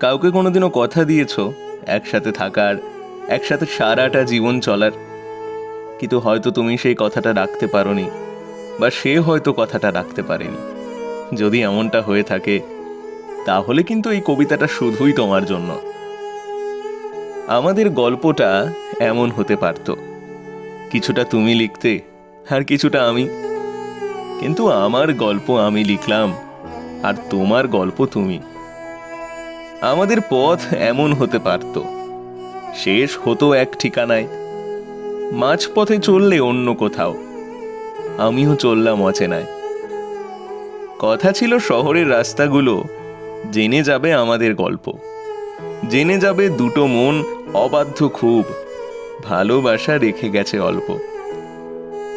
কাউকে কোনোদিনও কথা দিয়েছ? একসাথে থাকার, একসাথে সারাটা জীবন চলার। কিন্তু হয়তো তুমি সেই কথাটা রাখতে পারোনি, বা সে হয়তো কথাটা রাখতে পারেনি। যদি এমনটা হয়ে থাকে, তাহলে কিন্তু এই কবিতাটা শুধুই তোমার জন্য। আমাদের গল্পটা এমন হতে পারত। কিছুটা তুমি লিখতে, আর কিছুটা আমি। কিন্তু আমার গল্প আমি লিখলাম, আর তোমার গল্প তুমি। আমাদের পথ এমন হতে পারত। শেষ হতো এক ঠিকানায়। মাঝপথে চললে অন্য কোথাও। আমিও চললাম অচেনায়। কথা ছিল শহরের রাস্তাগুলো। জেনে যাবে আমাদের গল্প। জেনে যাবে দুটো মন অবাধ্য খুব। ভালোবাসা রেখে গেছে অল্প।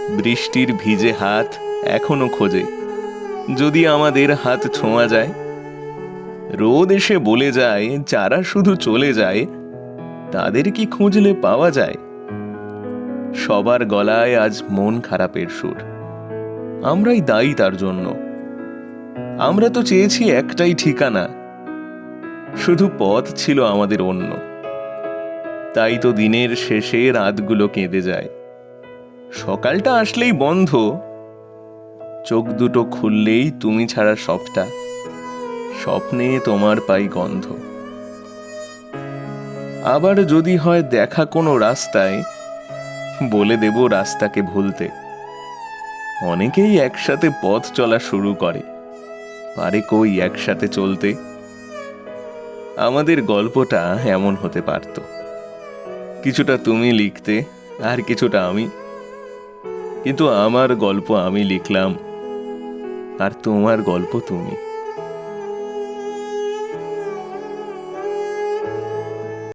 বৃষ্টির ভিজে হাত এখনও খোঁজে। যদি আমাদের হাত ছোঁয়া যায় রোদ এসে বলে যায় যারা শুধু চলে যায়, তাদের কি খুঁজলে পাওয়া যায়? সবার গলায় আজ মন খারাপের সুর। আমরাই দায়ী তার জন্য। আমরা তো চেয়েছি একটাই ঠিকানা। শুধু পথ ছিল আমাদের অন্য। তাই তো দিনের শেষে রাতগুলো কেঁদে যায়। সকালটা আসলেই বন্ধ। চোখ দুটো খুললেই তুমি ছাড়া সবটা। স্বপ্নে তোমার পাই গন্ধ। আবার যদি হয় দেখা কোনো রাস্তায়, বলে দেব রাস্তাকে ভুলতে। অনেকেই একসাথে পথ চলা শুরু করে, পারে কই একসাথে চলতে। আমাদের গল্পটা এমন হতে পারত। কিছুটা তুমি লিখতে, আর কিছুটা আমি। কিন্তু আমার গল্প আমি লিখলাম, আর তোমার গল্প তুমি।